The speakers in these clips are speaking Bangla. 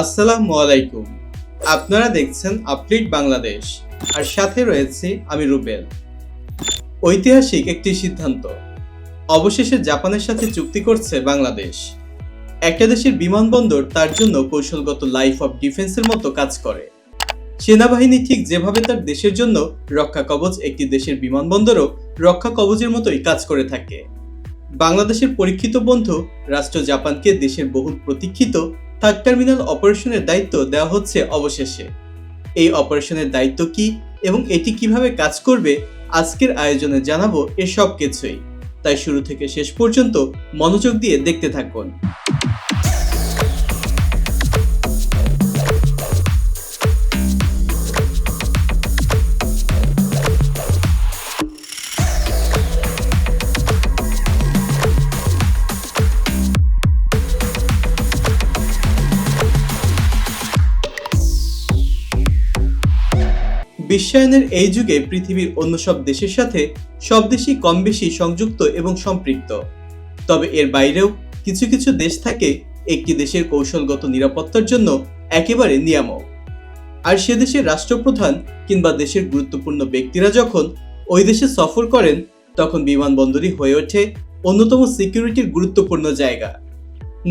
আসসালামু আলাইকুম। আপনারা দেখছেন আপলিট বাংলাদেশ। আর সাথে রয়েছে আমি রুবেল। ঐতিহাসিক একটি সিদ্ধান্ত। অবশেষে জাপানের সাথে চুক্তি করছে বাংলাদেশ। একটা দেশের বিমানবন্দর তার জন্য কৌশলগত লাইফ অফ ডিফেন্সের মতো কাজ করে। সেনাবাহিনী ঠিক যেভাবে তার দেশের জন্য রক্ষা কবচ একটি দেশের বিমানবন্দরও রক্ষা কবচের মতোই কাজ করে থাকে। বাংলাদেশের পরীক্ষিত বন্ধু রাষ্ট্র জাপানকে দেশের বহুল প্রতীক্ষিত থার্ড টার্মিনাল অপারেশনের দায়িত্ব দেওয়া হচ্ছে অবশেষে। এই অপারেশনের দায়িত্ব কি এবং এটি কীভাবে কাজ করবে, আজকের আয়োজনে জানাব এসব কিছুই। তাই শুরু থেকে শেষ পর্যন্ত মনোযোগ দিয়ে দেখতে থাকুন। বিশ্বায়নের এই যুগে পৃথিবীর অন্য সব দেশের সাথে সব দেশই কম বেশি সংযুক্ত এবং সম্পৃক্ত। তবে এর বাইরেও কিছু কিছু দেশ থাকে একটি দেশের কৌশলগত নিরাপত্তার জন্য একেবারে নিয়ামক। আর সে দেশের রাষ্ট্রপ্রধান কিংবা দেশের গুরুত্বপূর্ণ ব্যক্তিরা যখন ওই দেশে সফর করেন, তখন বিমানবন্দরই হয়ে ওঠে অন্যতম সিকিউরিটির গুরুত্বপূর্ণ জায়গা।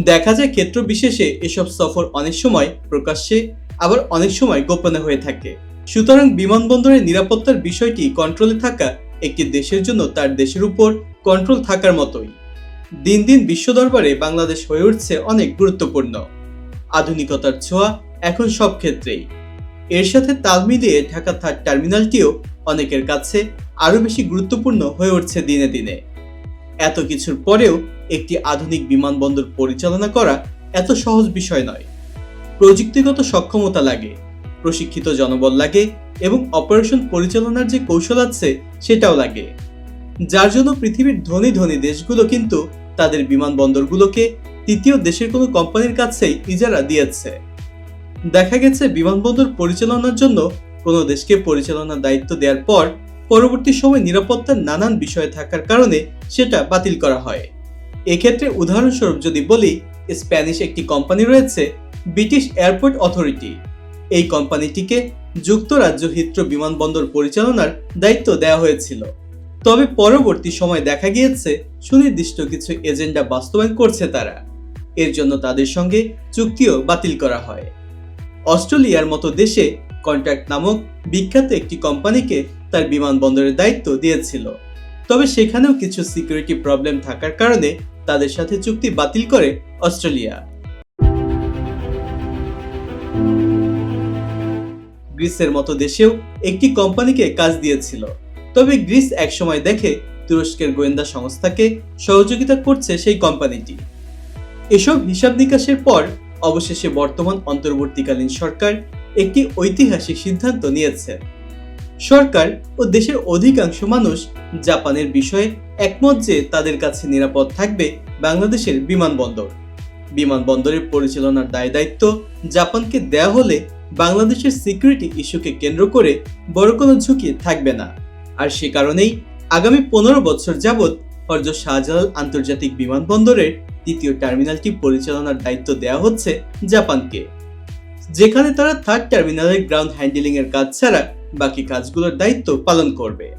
দেখা যায় ক্ষেত্র বিশেষে এসব সফর অনেক সময় প্রকাশ্যে, আবার অনেক সময় গোপনে হয়ে থাকে। সুতরাং বিমানবন্দরের নিরাপত্তার বিষয়টি কন্ট্রোলে থাকা একটি দেশের জন্য তার দেশের উপর কন্ট্রোল থাকার মতোই। দিন দিন বিশ্ব দরবারে বাংলাদেশ হয়ে উঠছে অনেক গুরুত্বপূর্ণ। আধুনিকতার ছোঁয়া এখন সব ক্ষেত্রেই। এর সাথে তাল মিলিয়ে ঢাকা থার্ড টার্মিনালটিও অনেকের কাছে আরও বেশি গুরুত্বপূর্ণ হয়ে উঠছে দিনে দিনে। এত কিছুর পরেও একটি আধুনিক বিমানবন্দর পরিচালনা করা এত সহজ বিষয় নয়। প্রযুক্তিগত সক্ষমতা লাগে। প্রশিক্ষিত জনবল লাগে এবং অপারেশন পরিচালনার যে কৌশল আছে সেটাও লাগে। যার জন্য পৃথিবীর ধনী ধনী দেশগুলো কিন্তু তাদের বিমানবন্দরগুলোকে তৃতীয় দেশের কোনো কোম্পানির কাছেই ইজারা দিয়েছে। দেখা গেছে বিমানবন্দর পরিচালনার জন্য কোনো দেশকে পরিচালনার দায়িত্ব দেওয়ার পর পরবর্তী সময় নিরাপত্তার নানান বিষয় থাকার কারণে সেটা বাতিল করা হয়। এক্ষেত্রে উদাহরণস্বরূপ যদি বলি, স্প্যানিশ একটি কোম্পানি রয়েছে, ব্রিটিশ এয়ারপোর্ট অথরিটি। এই কোম্পানিটিকে যুক্তরাজ্য হিত্র বিমানবন্দর পরিচালনার দায়িত্ব দেওয়া হয়েছিল। তবে পরবর্তী সময় দেখা গিয়েছে, সুনির্দিষ্ট কিছু এজেন্ডা বাস্তবায়ন করছে তারা। এর জন্য তাদের সঙ্গে চুক্তিও বাতিল করা হয়। অস্ট্রেলিয়ার মতো দেশে কন্ট্রাক্ট নামক বিখ্যাত একটি কোম্পানিকে তার বিমানবন্দরের দায়িত্ব দিয়েছিল। তবে সেখানেও কিছু সিকিউরিটি প্রবলেম থাকার কারণে তাদের সাথে চুক্তি বাতিল করে অস্ট্রেলিয়া। গ্রিসের মতো দেশেও একটি কোম্পানিকে কাজ দিয়েছিল। তবে গ্রিস একসময় দেখে তুরস্কের গোয়েন্দা সংস্থাকে সহযোগিতা করছে সেই কোম্পানিটি। এসব হিসাব নিকাশের পর অবশেষে বর্তমান অন্তর্বর্তীকালীন সরকার একটি ঐতিহাসিক সিদ্ধান্ত নিয়েছে। সরকার ও দেশের অধিকাংশ মানুষ জাপানের বিষয়ে একমত যে তাদের কাছে নিরাপদ থাকবে বাংলাদেশের বিমানবন্দর। বিমানবন্দরের পরিচালনার দায় দায়িত্ব জাপানকে দেয়া হলে বাংলাদেশের সিকিউরিটি ইস্যুকে কেন্দ্র করে বড় কোনো ঝুঁকি থাকবে না। আর সে কারণেই আগামী পনেরো বছর যাবৎ হরজ শাহজালাল আন্তর্জাতিক বিমানবন্দরের দ্বিতীয় টার্মিনালটি পরিচালনার দায়িত্ব দেওয়া হচ্ছে জাপানকে। যেখানে তারা থার্ড টার্মিনালের গ্রাউন্ড হ্যান্ডেলিং এর কাজ ছাড়া বাকি কাজগুলোর দায়িত্ব পালন করবে।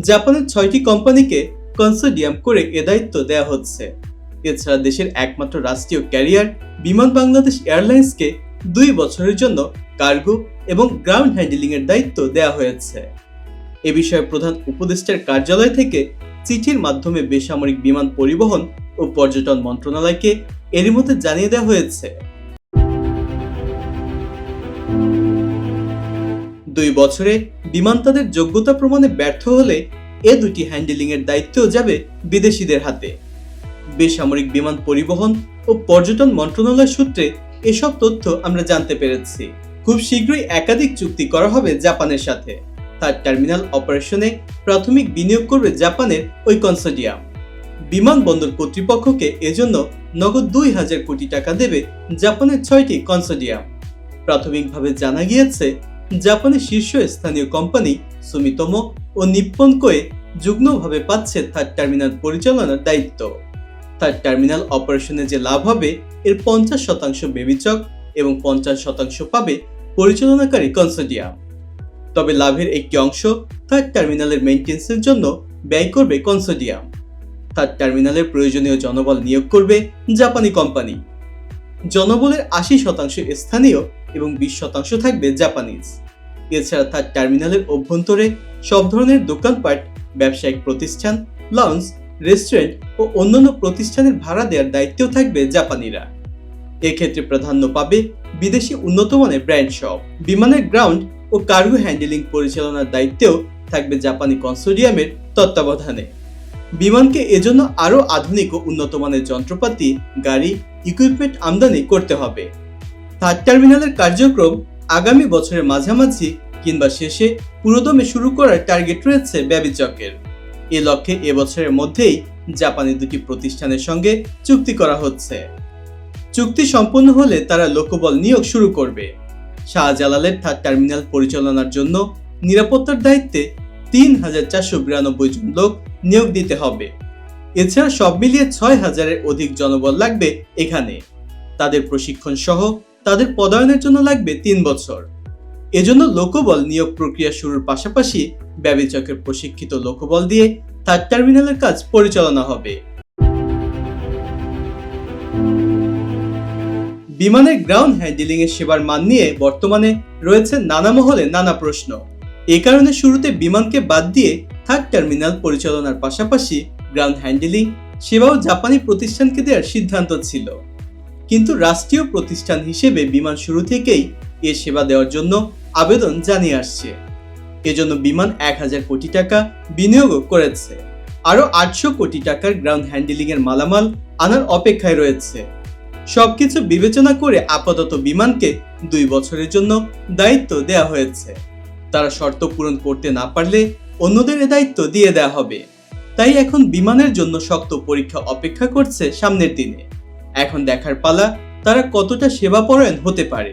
জাপানের ছয়টি কোম্পানিকে কনসোডিয়াম করে এ দায়িত্ব দেওয়া হচ্ছে। এছাড়া দেশের একমাত্র রাষ্ট্রীয় ক্যারিয়ার বিমান বাংলাদেশ এয়ারলাইন্সকে দুই বছরের জন্য কার্গো এবং গ্রাউন্ড হ্যান্ডেলিং এর দায়িত্ব দেওয়া হয়েছে। এ বিষয়ে প্রধান উপদেষ্টার কার্যালয় থেকে চিঠির মাধ্যমে বেসামরিক বিমান পরিবহন ও পর্যটন মন্ত্রণালয়কে এরই মধ্যে জানিয়ে দেওয়া হয়েছে। দুই বছরে বিমান তাদের যোগ্যতা প্রমাণে ব্যর্থ হলে এ দুটি হ্যান্ডেলিং এর দায়িত্বও যাবে বিদেশিদের হাতে। বেসামরিক বিমান পরিবহন ও পর্যটন মন্ত্রণালয় সূত্রে এসব তথ্য আমরা জানতে পেরেছি। খুব শীঘ্রই একাধিক চুক্তি করা হবে জাপানের সাথে। তার টার্মিনাল অপারেশনে প্রাথমিক বিনিয়োগ করবে জাপানের ওই কনসোডিয়াম বিমানবন্দর কর্তৃপক্ষকে এজন্য নগদ দুই হাজার কোটি টাকা দেবে জাপানের ছয়টি কনসোডিয়াম প্রাথমিকভাবে জানা গিয়েছে, জাপানের শীর্ষ স্থানীয় কোম্পানি সুমিতম ও নিপ্পন কোয়ে যুগ্মভাবে পাচ্ছে থার্ড টার্মিনাল পরিচালনার দায়িত্ব। থার্ড টার্মিনাল অপারেশনে যে লাভ হবে, এর পঞ্চাশ শতাংশ বেবিচক এবং পঞ্চাশ শতাংশ পাবে পরিচালনাকারী কনসোডিয়াম। তবে লাভের একটি অংশ থার্ড টার্মিনালের মেইনটেন্সের জন্য ব্যয় করবে কনসোডিয়াম। থার্ড টার্মিনালের প্রয়োজনীয় জনবল নিয়োগ করবে জাপানি কোম্পানি। জনবলের আশি শতাংশ স্থানীয় এবং বিশ শতাংশ থাকবে জাপানিজ। এছাড়া থার্ড টার্মিনালের অভ্যন্তরে সব ধরনের দোকানপাট, ব্যবসায়িক প্রতিষ্ঠান লঞ্চ রেস্টুরেন্ট ও অন্যান্য প্রতিষ্ঠানের ভাড়া দেওয়ার দায়িত্বেও থাকবে জাপানিরা। এক্ষেত্রে প্রাধান্য পাবে বিদেশি উন্নতমানের ব্র্যান্ড শপ, বিমানের গ্রাউন্ড ও কার্গো হ্যান্ডেলিং পরিচালনার দায়িত্বেও থাকবে জাপানি কনসোডিয়ামের তত্ত্বাবধানে। বিমানকে এজন্য আরও আধুনিক ও উন্নত মানের যন্ত্রপাতি, গাড়ি ইকুইপমেন্ট আমদানি করতে হবে। থার্ড টার্মিনালের কার্যক্রম আগামী বছরের মাঝামাঝি কিংবা শেষে পুরোদমে শুরু করার টার্গেট রয়েছে ব্যবিচকের। এ লক্ষ্যে এবছরের মধ্যেই জাপানি দুটি প্রতিষ্ঠানের সঙ্গে চুক্তি করা হচ্ছে। চুক্তি সম্পন্ন হলে তারা লোকবল নিয়োগ শুরু করবে। শাহজালালের থার্ড টার্মিনাল পরিচালনার জন্য নিরাপত্তার দায়িত্বে তিন হাজার চারশো বিরানব্বই জন লোক নিয়োগ দিতে হবে। এছাড়া সব মিলিয়ে ছয় হাজারের অধিক জনবল লাগবে এখানে। তাদের প্রশিক্ষণ সহ তাদের পদায়নের জন্য লাগবে তিন বছর। এজন্য লোকবল নিয়োগ প্রক্রিয়া শুরুর পাশাপাশি ব্যবিচকের প্রশিক্ষিত লোকবল দিয়ে থার্ড টার্মিনালের কাজ পরিচালনা হবে। বিমানের গ্রাউন্ড হ্যান্ডেলিং এর সেবার মান নিয়ে বর্তমানে রয়েছে নানা মহলে নানা প্রশ্ন। এ কারণে শুরুতে বিমানকে বাদ দিয়ে থার্ড টার্মিনাল পরিচালনার পাশাপাশি গ্রাউন্ড হ্যান্ডেলিং সেবাও জাপানি প্রতিষ্ঠানকে দেওয়ার সিদ্ধান্ত ছিল। কিন্তু রাষ্ট্রীয় প্রতিষ্ঠান হিসেবে বিমান শুরু থেকেই এ সেবা দেওয়ার জন্য আবেদন জানিয়ে আসছে। এজন্য বিমান এক হাজার কোটি টাকা বিনিয়োগও করেছে। আরও আটশো কোটি টাকার গ্রাউন্ড হ্যান্ডেলিং এর মালামাল আনার অপেক্ষায় রয়েছে। সবকিছু বিবেচনা করে আপাতত বিমানকে দুই বছরের জন্য দায়িত্ব দেওয়া হয়েছে। তারা শর্ত পূরণ করতে না পারলে অন্যদের এ দায়িত্ব দিয়ে দেওয়া হবে। তাই এখন বিমানের জন্য শক্ত পরীক্ষা অপেক্ষা করছে সামনের দিনে। এখন দেখার পালা তারা কতটা সেবাপরায়ণ হতে পারে।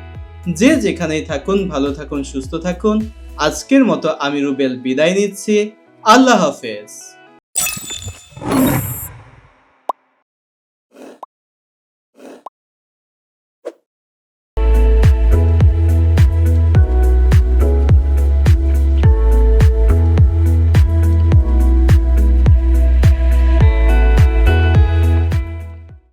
যে যেখানেই থাকুন, ভালো থাকুন, সুস্থ থাকুন। আজকের মতো আমি রুবেল বিদায় নিচ্ছি। আল্লাহ হাফেজ।